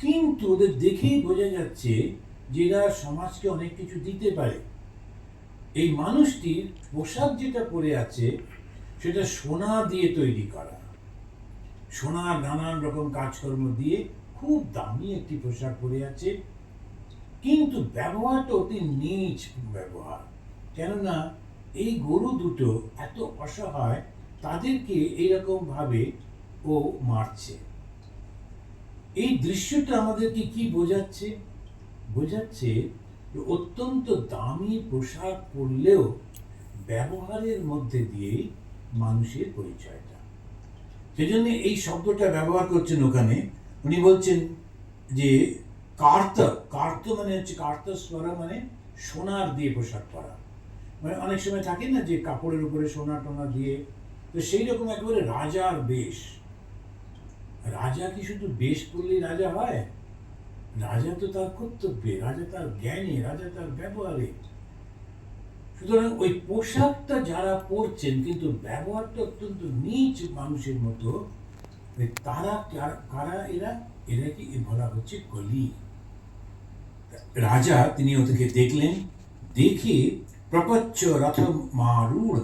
কিন্তু ওদের দেখেই বোঝা যাচ্ছে যে এরা সমাজকে অনেক কিছু দিতে পারে। এই মানুষটির পোশাক যেটা পরে আছে, সেটা সোনা দিয়ে তৈরি করা। সোনা, নানান রকম কাজকর্ম দিয়ে খুব দামি একটি পোশাক পরে আছে। কিন্তু ব্যবহারটা অতি নীচ ব্যবহার। কেননা এই গরু দুটো এত অসহায়, তাদেরকে এইরকম ভাবে ও মারছে। এই দৃশ্যটা আমাদেরকে কি বোঝাচ্ছে? বোঝাচ্ছে অত্যন্ত দামি পোশাক পরলেও ব্যবহারের মধ্যে দিয়েই মানুষের পরিচয়টা। সেজন্য এই শব্দটা ব্যবহার করছেন ওখানে। উনি বলছেন যে কার্ত কার্ত মানে হচ্ছে কার্ত স্বরা মানে সোনার দিয়ে পোশাক পরা। মানে অনেক সময় থাকে না যে কাপড়ের উপরে সোনা টোনা দিয়ে, তো সেই রকম একেবারে রাজার বেশ। রাজা কি শুধু বেশ করলেই রাজা হয়? রাজা তো তার কর্তব্যে, রাজা তার জ্ঞানে, রাজা তার ব্যবহারে। সুতরাং ওই পোশাকটা যারা পরছেন, কিন্তু ব্যবহারটা অত্যন্ত নিচ মানুষের মতো তারা কারা এরা? এরা কি বলা হচ্ছে কলি। রাজা তিনি ওদেরকে দেখলেন, দেখে প্রপচ্ছ রথ মারুড়